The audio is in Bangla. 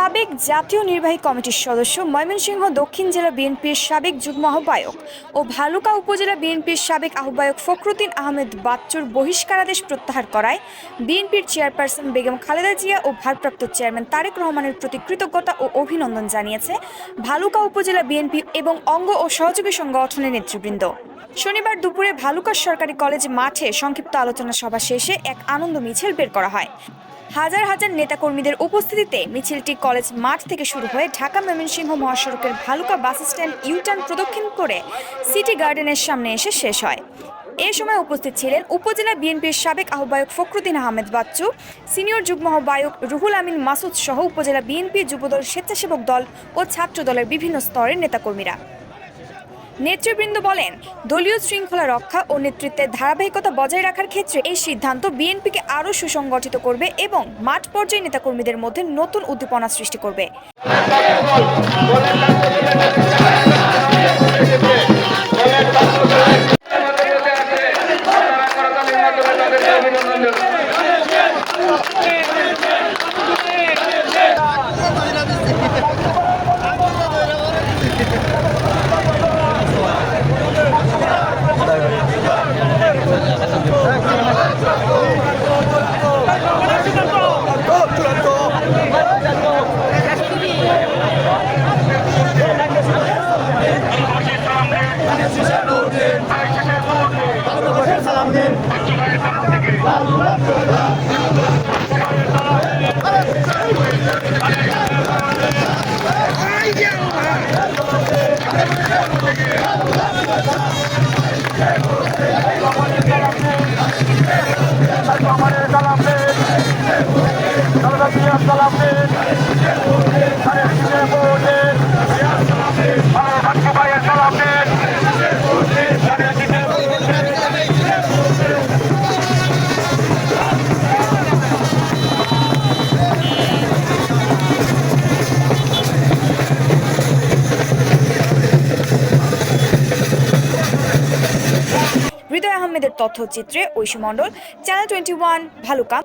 সাবেক জাতীয় নির্বাহী কমিটির সদস্য ময়মনসিংহ দক্ষিণ জেলা বিএনপির সাবেক যুগ্ম আহ্বায়ক ও ভালুকা উপজেলা বিএনপির সাবেক আহ্বায়ক ফখরুদ্দিন আহমেদ বাচ্চুর বহিষ্কারাদেশ প্রত্যাহার করায় বিএনপির চেয়ারপারসন বেগম খালেদা জিয়া ও ভারপ্রাপ্ত চেয়ারম্যান তারেক রহমানের প্রতি কৃতজ্ঞতা ও অভিনন্দন জানিয়েছে ভালুকা উপজেলা বিএনপি এবং অঙ্গ ও সহযোগী সংগঠনের নেতৃবৃন্দ। শনিবার দুপুরে ভালুকা সরকারি কলেজ মাঠে সংক্ষিপ্ত আলোচনা সভা শেষে এক আনন্দ মিছিল বের করা হয়। হাজার হাজার নেতাকর্মীদের উপস্থিতিতে মিছিলটি কলেজ মাঠ থেকে শুরু হয়ে ঢাকা ময়মনসিংহ মহাসড়কের ভালুকা বাস স্ট্যান্ড ইউটার্ন প্রদক্ষিণ করে সিটি গার্ডেনের সামনে এসে শেষ হয়। এ সময় উপস্থিত ছিলেন উপজেলা বিএনপির সাবেক আহ্বায়ক ফখরুদ্দিন আহমেদ বাচ্চু, সিনিয়র যুগ্ম আহ্বায়ক রুহুল আমিন মাসুদ সহ উপজেলা বিএনপি যুবদল স্বেচ্ছাসেবক দল ও ছাত্র দলের বিভিন্ন স্তরের নেতাকর্মীরা। নেতৃবৃন্দ বলেন, দলীয় শৃঙ্খলা রক্ষা ও নেতৃত্বের ধারাবাহিকতা বজায় রাখার ক্ষেত্রে এই সিদ্ধান্ত বিএনপিকে আরও সুসংগঠিত করবে এবং মাঠ পর্যায়ে নেতাকর্মীদের মধ্যে নতুন উদ্দীপনা সৃষ্টি করবে। আমাদের সালাম দিন সালাম আহমেদের তথ্যচিত্রে Oishi Mondal channel twenty one Bhaluka.